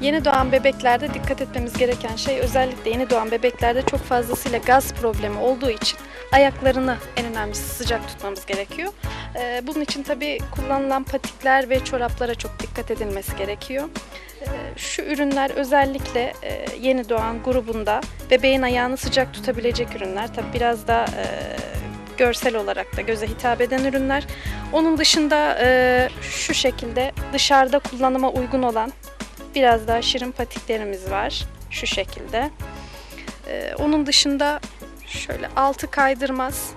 Yeni doğan bebeklerde dikkat etmemiz gereken şey özellikle yeni doğan bebeklerde çok fazlasıyla gaz problemi olduğu için ayaklarını en önemlisi sıcak tutmamız gerekiyor. Ee, Bunun için tabii kullanılan patikler ve çoraplara çok dikkat edilmesi gerekiyor. Ee, Şu ürünler özellikle e, yeni doğan grubunda bebeğin ayağını sıcak tutabilecek ürünler. Tabii biraz da e, görsel olarak da göze hitap eden ürünler. Onun dışında e, şu şekilde dışarıda kullanıma uygun olan biraz daha şirin patiklerimiz var. Şu şekilde. Ee, onun dışında şöyle altı kaydırmaz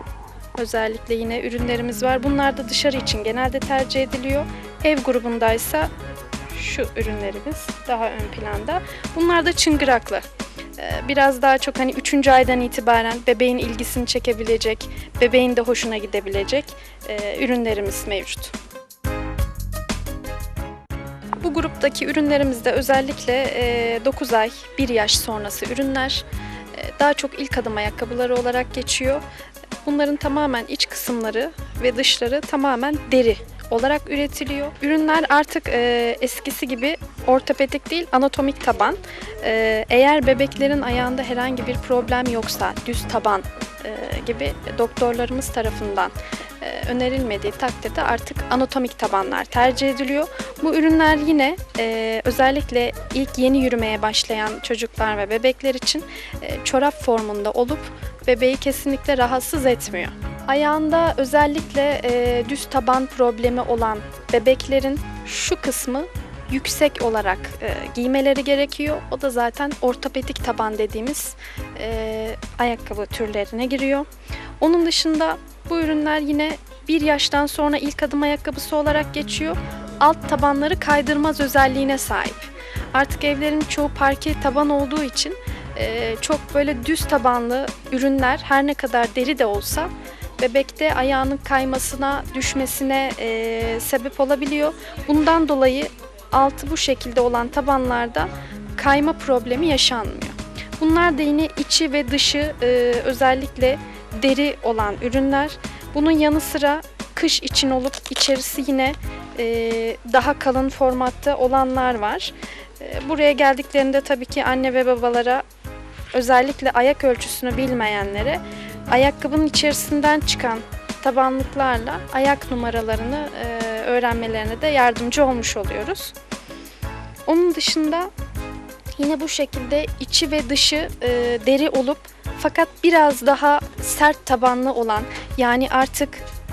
özellikle yine ürünlerimiz var. Bunlar da dışarı için genelde tercih ediliyor. Ev grubundaysa şu ürünlerimiz daha ön planda. Bunlar da çıngıraklı. Ee, Biraz daha çok hani 3. aydan itibaren bebeğin ilgisini çekebilecek, bebeğin de hoşuna gidebilecek e, ürünlerimiz mevcut. Bu gruptaki ürünlerimizde özellikle e, 9 ay, 1 yaş sonrası ürünler e, daha çok ilk adım ayakkabıları olarak geçiyor. Bunların tamamen iç kısımları ve dışları tamamen deri olarak üretiliyor. Ürünler artık e, eskisi gibi ortopedik değil anatomik taban. E, eğer bebeklerin ayağında herhangi bir problem yoksa düz taban e, gibi doktorlarımız tarafından e, önerilmediği takdirde artık anatomik tabanlar tercih ediliyor. Bu ürünler yine e, özellikle ilk yeni yürümeye başlayan çocuklar ve bebekler için e, çorap formunda olup bebeği kesinlikle rahatsız etmiyor. Ayağında özellikle e, düz taban problemi olan bebeklerin şu kısmı yüksek olarak e, giymeleri gerekiyor. O da zaten ortopedik taban dediğimiz e, ayakkabı türlerine giriyor. Onun dışında bu ürünler yine bir yaştan sonra ilk adım ayakkabısı olarak geçiyor. Alt tabanları kaydırmaz özelliğine sahip. Artık evlerin çoğu parke taban olduğu için e, çok böyle düz tabanlı ürünler her ne kadar deri de olsa bebekte ayağının kaymasına, düşmesine e, sebep olabiliyor. Bundan dolayı altı bu şekilde olan tabanlarda kayma problemi yaşanmıyor. Bunlar da yine içi ve dışı e, özellikle deri olan ürünler. Bunun yanı sıra kış için olup içerisi yine e, daha kalın formatta olanlar var. E, buraya geldiklerinde tabii ki anne ve babalara özellikle ayak ölçüsünü bilmeyenlere ayakkabının içerisinden çıkan tabanlıklarla ayak numaralarını e, öğrenmelerine de yardımcı olmuş oluyoruz. Onun dışında yine bu şekilde içi ve dışı e, deri olup fakat biraz daha sert tabanlı olan yani artık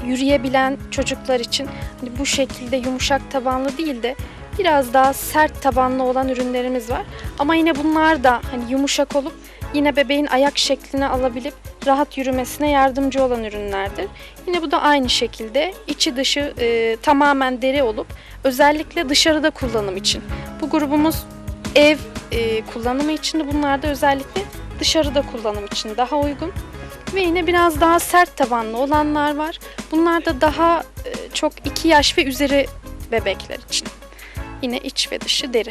yürüyebilen çocuklar için hani bu şekilde yumuşak tabanlı değil de biraz daha sert tabanlı olan ürünlerimiz var. Ama yine bunlar da hani yumuşak olup yine bebeğin ayak şeklini alabilip rahat yürümesine yardımcı olan ürünlerdir. Yine bu da aynı şekilde içi dışı e, tamamen deri olup özellikle dışarıda kullanım için. Bu grubumuz ev e, kullanımı için de bunlar da özellikle dışarıda kullanım için daha uygun. Ve yine biraz daha sert tabanlı olanlar var. Bunlar da daha e, çok 2 yaş ve üzeri bebekler için. Yine iç ve dışı deri.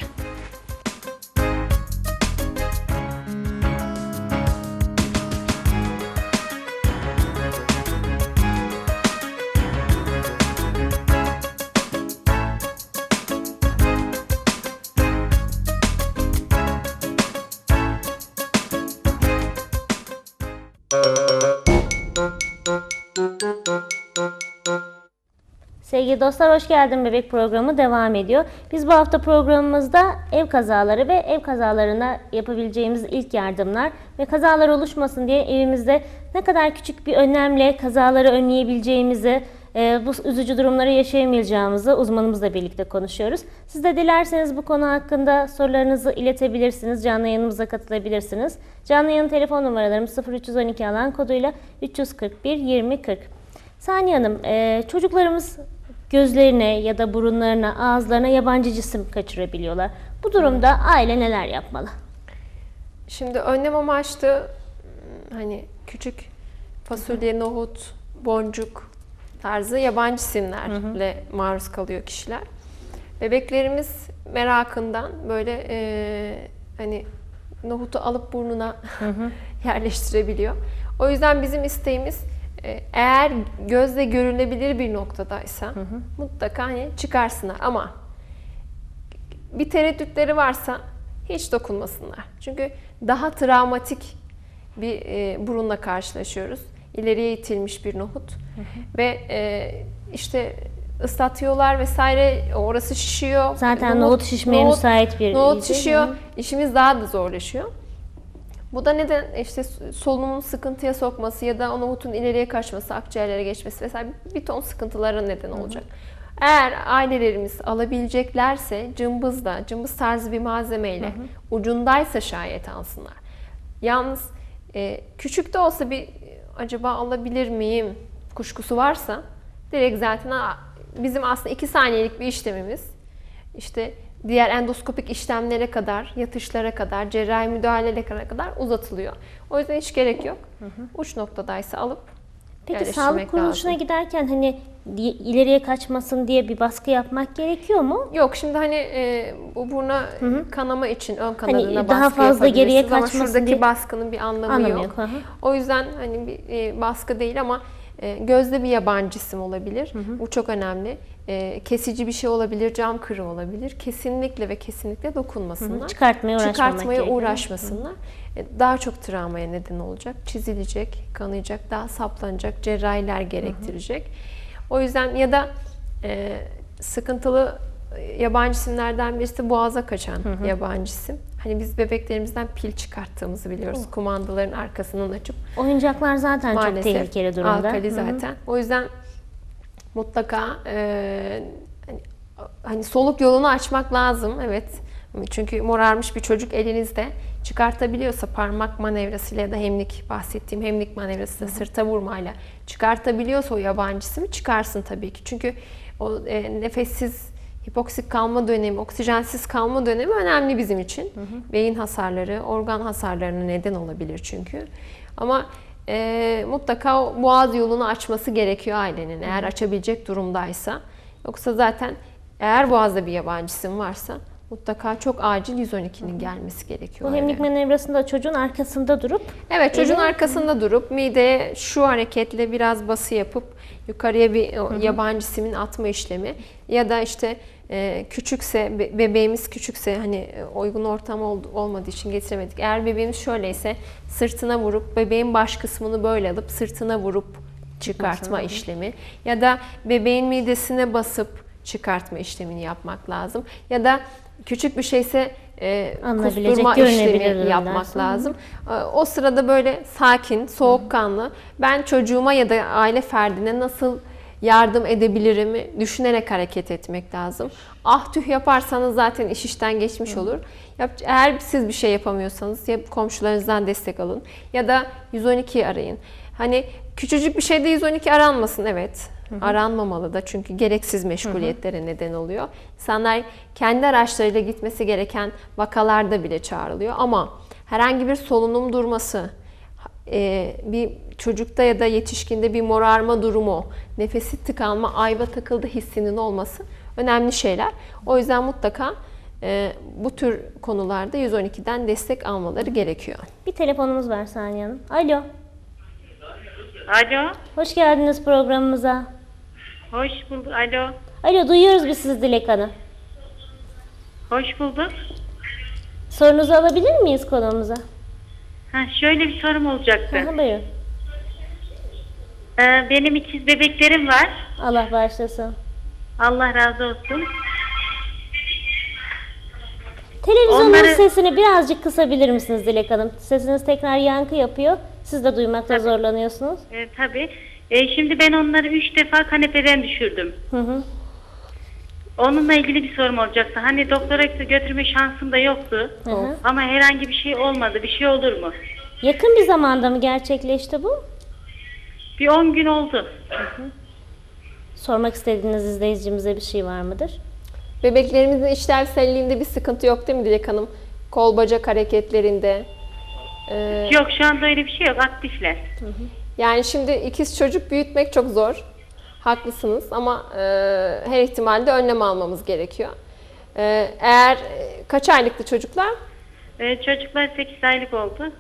Sevgili dostlar hoş geldin bebek programı devam ediyor. Biz bu hafta programımızda ev kazaları ve ev kazalarına yapabileceğimiz ilk yardımlar ve kazalar oluşmasın diye evimizde ne kadar küçük bir önlemle kazaları önleyebileceğimizi, e, bu üzücü durumları yaşayamayacağımızı uzmanımızla birlikte konuşuyoruz. Siz de dilerseniz bu konu hakkında sorularınızı iletebilirsiniz, canlı yayınımıza katılabilirsiniz. Canlı yayın telefon numaralarımız 0312 alan koduyla 341 2040. Saniye Hanım, e, çocuklarımız gözlerine ya da burunlarına, ağızlarına yabancı cisim kaçırabiliyorlar. Bu durumda aile neler yapmalı? Şimdi önlem amaçlı hani küçük fasulye, nohut, boncuk tarzı yabancı simlerle maruz kalıyor kişiler. Bebeklerimiz merakından böyle e, hani nohutu alıp burnuna yerleştirebiliyor. O yüzden bizim isteğimiz Eğer gözle görülebilir bir noktadaysa mutlaka hani çıkarsınlar ama bir tereddütleri varsa hiç dokunmasınlar. Çünkü daha travmatik bir e, burunla karşılaşıyoruz. İleriye itilmiş bir nohut ve e, işte ıslatıyorlar vesaire orası şişiyor. Zaten nohut şişmeye müsait bir Nohut şişiyor. Hı hı. İşimiz daha da zorlaşıyor. Bu da neden işte solunumun sıkıntıya sokması ya da o nohutun ileriye kaçması, akciğerlere geçmesi vesaire bir ton sıkıntılara neden olacak. Eğer ailelerimiz alabileceklerse cımbızla, cımbız tarzı bir malzemeyle ucundaysa şayet alsınlar. Yalnız e, küçük de olsa bir acaba alabilir miyim kuşkusu varsa direkt zaten "Aa, bizim aslında iki saniyelik bir işlemimiz işte diğer endoskopik işlemlere kadar, yatışlara kadar, cerrahi müdahalelere kadar uzatılıyor. O yüzden hiç gerek yok. Uç noktadaysa alıp Peki sağlık kuruluşuna lazım. giderken hani ileriye kaçmasın diye bir baskı yapmak gerekiyor mu? Yok şimdi hani e, bu buruna kanama için ön kanadına Hani daha fazla geriye yapabilirsiniz ama kaçmasın şuradaki diye- baskının bir anlamı, Anlamı yok. yok, hı hı. O yüzden hani bir e, baskı değil ama e, gözde bir yabancı cisim olabilir. Bu çok önemli. E, kesici bir şey olabilir, cam kırığı olabilir. Kesinlikle ve kesinlikle dokunmasınlar. Çıkartmaya uğraşmamak Çıkartmaya gerekiyor. uğraşmasınlar. E, Daha çok travmaya neden olacak. Çizilecek, kanayacak, daha saplanacak, cerrahiler gerektirecek. O yüzden ya da e, sıkıntılı e, yabancı cisimlerden birisi boğaza kaçan yabancı cisim. Hani biz bebeklerimizden pil çıkarttığımızı biliyoruz. Kumandaların arkasından açıp Oyuncaklar zaten çok maalesef tehlikeli durumda. alkali Hı hı. zaten. O yüzden mutlaka e, hani, hani soluk yolunu açmak lazım. Evet. Çünkü morarmış bir çocuk elinizde çıkartabiliyorsa parmak manevrasıyla ya da hemlik bahsettiğim hemlik manevrasıyla sırta vurmayla çıkartabiliyorsa o yabancısı mı çıkarsın tabii ki. Çünkü o e, nefessiz hipoksik kalma dönemi, oksijensiz kalma dönemi önemli bizim için. Beyin hasarları, organ hasarlarına neden olabilir çünkü. Ama e, mutlaka boğaz yolunu açması gerekiyor ailenin eğer açabilecek durumdaysa. Yoksa zaten eğer boğazda bir yabancısın varsa mutlaka çok acil 112'nin gelmesi gerekiyor. Bu hemlik manevrasında çocuğun arkasında durup Evet çocuğun Eli- arkasında durup mideye şu hareketle biraz bası yapıp yukarıya bir yabancı simin atma işlemi ya da işte e, küçükse be- bebeğimiz küçükse hani e, uygun ortam ol- olmadığı için getiremedik. Eğer bebeğimiz şöyleyse sırtına vurup bebeğin baş kısmını böyle alıp sırtına vurup çıkartma işlemi ya da bebeğin midesine basıp çıkartma işlemini yapmak lazım. Ya da küçük bir şeyse e, kusturma işlemi yapmak hı. lazım. Ee, O sırada böyle sakin, soğukkanlı ben çocuğuma ya da aile ferdine nasıl yardım edebilirimi düşünerek hareket etmek lazım. Ah tüh yaparsanız zaten iş işten geçmiş olur. Yap, eğer siz bir şey yapamıyorsanız ya komşularınızdan destek alın ya da 112'yi arayın. Hani küçücük bir şeyde 112 aranmasın evet. Aranmamalı da çünkü gereksiz meşguliyetlere neden oluyor. İnsanlar kendi araçlarıyla gitmesi gereken vakalarda bile çağrılıyor ama herhangi bir solunum durması, bir çocukta ya da yetişkinde bir morarma durumu, nefesi tıkanma, ayva takıldı hissinin olması önemli şeyler. O yüzden mutlaka e, bu tür konularda 112'den destek almaları gerekiyor. bir telefonumuz var Saniye Hanım. Alo. Alo, Hoş geldiniz programımıza. hoş bulduk. Alo, Alo duyuyoruz biz sizi Dilek Hanım. hoş bulduk. Sorunuzu alabilir miyiz konuğumuza? Ha, şöyle bir sorum olacaktı. Hı, buyurun. Ee, benim ikiz bebeklerim var. Allah bağışlasın. Allah razı olsun. Televizyonun Onları- sesini birazcık kısabilir misiniz Dilek Hanım? Sesiniz tekrar yankı yapıyor. Siz de duymakta zorlanıyorsunuz. Ee, tabii. Ee, şimdi ben onları üç defa kanepeden düşürdüm. Hı hı. Onunla ilgili bir sorum olacaktı. Hani doktora götürme şansım da yoktu. Hı hı. Ama herhangi bir şey olmadı. Bir şey olur mu? Yakın bir zamanda mı gerçekleşti bu? Bir 10 gün oldu. Sormak istediğiniz izleyicimize bir şey var mıdır? Bebeklerimizin işlevselliğinde bir sıkıntı yok değil mi Dilek Hanım? Kol bacak hareketlerinde. Ee, Yok şu anda öyle bir şey yok. Aktifler. Yani şimdi ikiz çocuk büyütmek çok zor. Haklısınız ama e, her ihtimalde önlem almamız gerekiyor. E, eğer e, kaç aylıktı çocuklar? Ee, çocuklar 8 aylık oldu.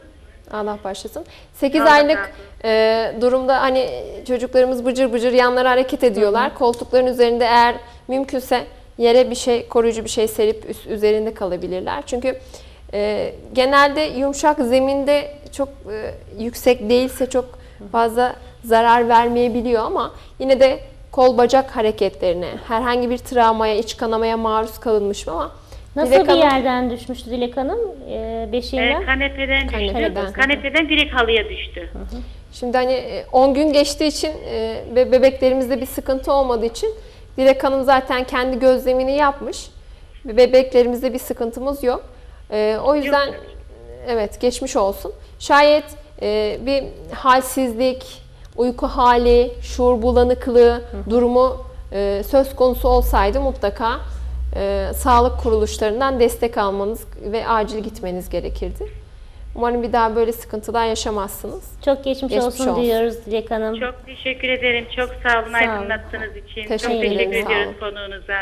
Allah başlasın. 8 Allah aylık e, durumda hani çocuklarımız bıcır bıcır yanlara hareket ediyorlar. Koltukların üzerinde eğer mümkünse yere bir şey koruyucu bir şey serip üst, üzerinde kalabilirler. Çünkü e, genelde yumuşak zeminde çok e, yüksek değilse çok fazla zarar vermeyebiliyor ama yine de kol bacak hareketlerine herhangi bir travmaya, iç kanamaya maruz kalınmış mı ama Nasıl Dilek bir Hanım- yerden düşmüştü Dilek Hanım? Ee, beşiğinden. Ee, kanepeden düştü. Kanepeden. Kanepeden, direkt halıya düştü. Şimdi hani e, 10 gün geçtiği için e, ve bebeklerimizde bir sıkıntı olmadığı için Dilek Hanım zaten kendi gözlemini yapmış. Ve bebeklerimizde bir sıkıntımız yok. E, O yüzden Yok. evet geçmiş olsun. Şayet e, bir halsizlik, uyku hali, şuur bulanıklığı durumu e, söz konusu olsaydı mutlaka e, sağlık kuruluşlarından destek almanız ve acil gitmeniz gerekirdi. Umarım bir daha böyle sıkıntılar yaşamazsınız. Çok geçmiş, Geçmiş olsun, olsun. diyoruz Dilek Hanım. Çok teşekkür ederim. Çok sağ olun olun. aydınlattığınız için. Teşekkür Çok teşekkür sağ ediyoruz olun. konuğunuza.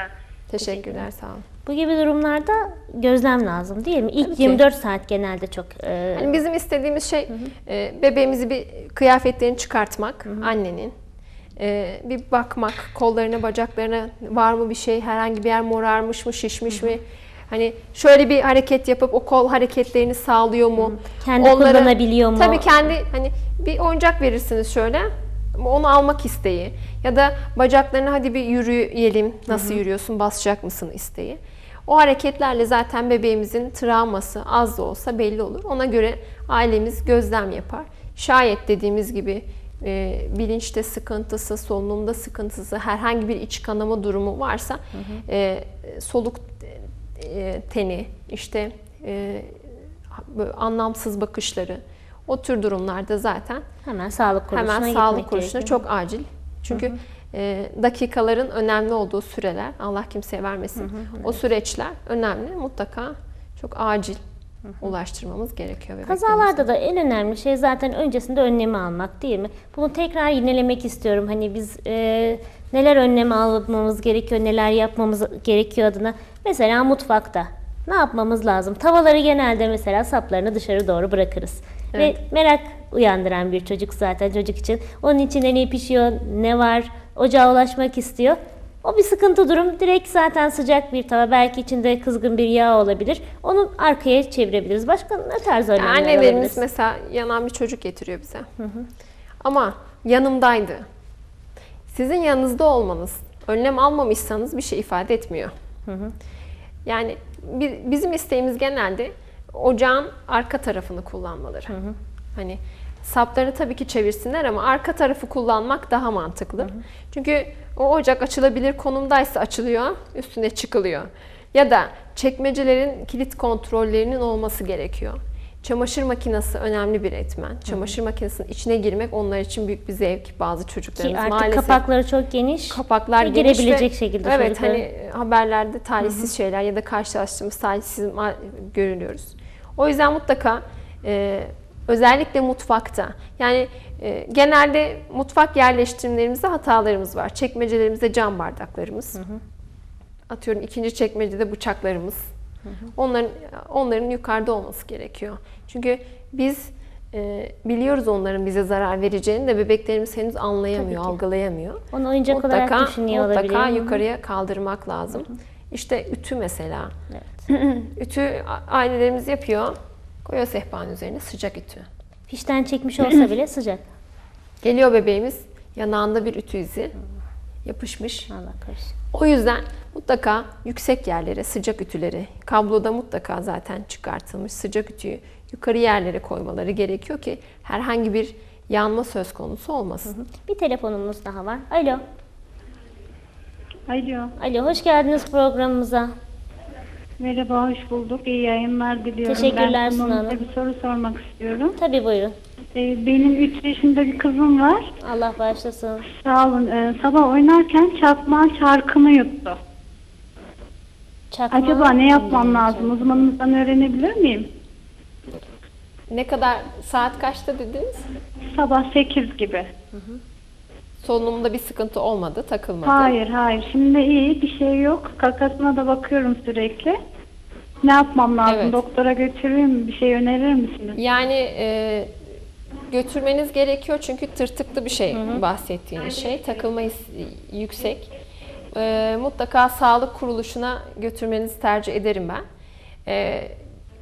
Teşekkürler, sağ olun. Bu gibi durumlarda gözlem lazım değil mi? İlk Tabii ki. 24 saat genelde çok e, Yani bizim istediğimiz şey e, bebeğimizi bir kıyafetlerini çıkartmak, annenin. E, bir bakmak, kollarına, bacaklarına var mı bir şey, herhangi bir yer morarmış mı, şişmiş mi? Hani şöyle bir hareket yapıp o kol hareketlerini sağlıyor mu? Kendi kullanabiliyor mu? Tabii kendi hani bir oyuncak verirsiniz şöyle. Onu almak isteği ya da bacaklarına hadi bir yürüyelim. Nasıl yürüyorsun? Basacak mısın isteği. O hareketlerle zaten bebeğimizin travması az da olsa belli olur. Ona göre ailemiz gözlem yapar. Şayet dediğimiz gibi e, bilinçte sıkıntısı, solunumda sıkıntısı, herhangi bir iç kanama durumu varsa e, soluk e, teni, işte e, anlamsız bakışları, o tür durumlarda zaten hemen sağlık kuruluşuna hemen sağlık kuruluşuna çok acil. Çünkü e, dakikaların önemli olduğu süreler, Allah kimseye vermesin. O süreçler önemli. Mutlaka çok acil ulaştırmamız gerekiyor. bebeklerimize. Kazalarda da en önemli şey zaten öncesinde önlemi almak değil mi? Bunu tekrar yinelemek istiyorum. Hani biz e, neler önlem almamız gerekiyor, neler yapmamız gerekiyor adına. Mesela mutfakta ne yapmamız lazım? Tavaları genelde mesela saplarını dışarı doğru bırakırız. Evet. Ve merak uyandıran bir çocuk zaten çocuk için. Onun içinde ne pişiyor, ne var, ocağa ulaşmak istiyor. O bir sıkıntı durum. Direkt zaten sıcak bir tava. Belki içinde kızgın bir yağ olabilir. Onu arkaya çevirebiliriz. Başka ne tarz Yani önlemler annelerimiz alabiliriz? mesela yanan bir çocuk getiriyor bize. Ama yanımdaydı. Sizin yanınızda olmanız, önlem almamışsanız bir şey ifade etmiyor. Yani bi- bizim isteğimiz genelde ocağın arka tarafını kullanmaları. Hani saplarını tabii ki çevirsinler ama arka tarafı kullanmak daha mantıklı. Çünkü o ocak açılabilir konumdaysa açılıyor, üstüne çıkılıyor. Ya da çekmecelerin kilit kontrollerinin olması gerekiyor. Çamaşır makinesi önemli bir etmen. Çamaşır makinesinin içine girmek onlar için büyük bir zevk. Bazı Ki çocuklarımız artık maalesef kapakları çok geniş. kapaklar ve geniş ve- girebilecek şekilde Evet hani haberlerde talihsiz şeyler ya da karşılaştığımız talihsiz görülüyoruz. O yüzden mutlaka e, özellikle mutfakta yani e, genelde mutfak yerleştirmelerimizde hatalarımız var. Çekmecelerimizde cam bardaklarımız. Atıyorum ikinci çekmecede bıçaklarımız. Onların onların yukarıda olması gerekiyor. Çünkü biz e, biliyoruz onların bize zarar vereceğini de bebeklerimiz henüz anlayamıyor, algılayamıyor Onu oyuncak olarak düşünüyor mutlaka olabiliyor. Hı hı. yukarıya kaldırmak lazım. İşte ütü mesela. Evet. Ütü ailelerimiz yapıyor. Koyuyor sehpanın üzerine sıcak ütü. Fişten çekmiş olsa bile sıcak. Geliyor bebeğimiz yanağında bir ütü izi yapışmış. Allah korusun. O yüzden mutlaka yüksek yerlere sıcak ütüleri, kabloda mutlaka zaten çıkartılmış sıcak ütüyü yukarı yerlere koymaları gerekiyor ki herhangi bir yanma söz konusu olmasın. Bir telefonumuz daha var. Alo. Alo, Alo hoş geldiniz programımıza. Merhaba, hoş bulduk. İyi yayınlar diliyorum. Teşekkürler ben Suna konuğumuza Hanım. bir soru sormak istiyorum. Tabii buyurun. Ee, benim 3 yaşında bir kızım var. Allah bağışlasın. Sağ olun. Ee, sabah oynarken çakma çarkını yuttu. Çakma. Acaba ne yapmam lazım? Uzmanınızdan öğrenebilir miyim? Ne kadar saat kaçta dediniz? Sabah 8 gibi. Solunumda bir sıkıntı olmadı, takılmadı. Hayır, hayır. Şimdi iyi, bir şey yok. Kakasına da bakıyorum sürekli. Ne yapmam lazım? Evet. Doktora götürür mü? Bir şey önerir misiniz? Yani e, götürmeniz gerekiyor çünkü tırtıklı bir şey bahsettiğiniz şey. Takılma yüksek. E, mutlaka sağlık kuruluşuna götürmenizi tercih ederim ben. E,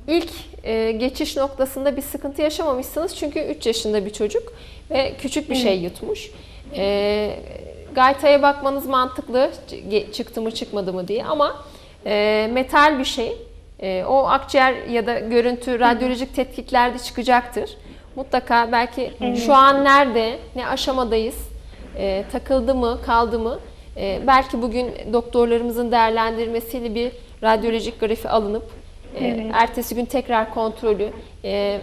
ilk e, geçiş noktasında bir sıkıntı yaşamamışsınız çünkü 3 yaşında bir çocuk ve küçük bir şey yutmuş. E, gaytaya bakmanız mantıklı çıktı mı çıkmadı mı diye ama e, metal bir şey. E, o akciğer ya da görüntü radyolojik tetkiklerde çıkacaktır. Mutlaka belki şu an nerede, ne aşamadayız, e, takıldı mı, kaldı mı? E, belki bugün doktorlarımızın değerlendirmesiyle bir radyolojik grafi alınıp e, ertesi gün tekrar kontrolü, e,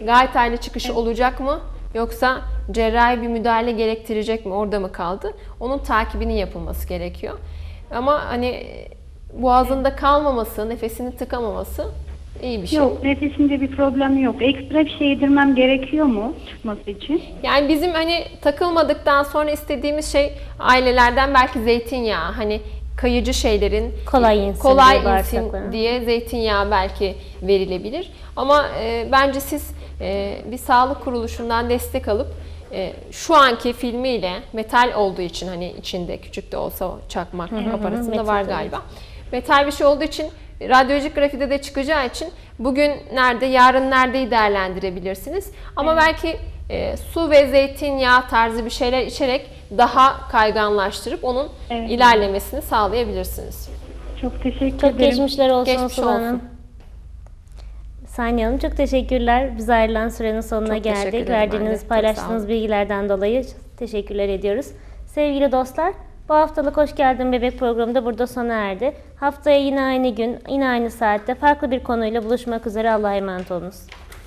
gayet aile çıkışı olacak mı? Yoksa cerrahi bir müdahale gerektirecek mi? Orada mı kaldı? Onun takibinin yapılması gerekiyor. Ama hani e, boğazında kalmaması, nefesini tıkamaması iyi bir şey. Yok, nefesimde bir problem yok. Ekstra bir şey yedirmem gerekiyor mu çıkması için? Yani bizim hani takılmadıktan sonra istediğimiz şey ailelerden belki zeytinyağı hani kayıcı şeylerin Kolay insin kolay diye insin diye zeytinyağı belki verilebilir. Ama e, bence siz bir sağlık kuruluşundan destek alıp e, şu anki filmiyle metal olduğu için hani içinde küçük de olsa çakmak aparatında var evet. galiba. Metal bir şey olduğu için radyolojik grafide de çıkacağı için bugün nerede, yarın neredeyi değerlendirebilirsiniz. Ama belki e, su ve zeytinyağı tarzı bir şeyler içerek daha kayganlaştırıp onun Evet. ilerlemesini sağlayabilirsiniz. Çok teşekkür Çok ederim. geçmişler olsun Geçmiş Hanım. Saniye Hanım çok teşekkürler. Biz ayrılan sürenin sonuna Çok geldik. Verdiğiniz, paylaştığınız bilgilerden dolayı teşekkürler ediyoruz. Sevgili dostlar, bu haftalık Hoş Geldin Bebek programı da burada sona erdi. Haftaya yine aynı gün, yine aynı saatte farklı bir konuyla buluşmak üzere. Allah'a emanet olunuz.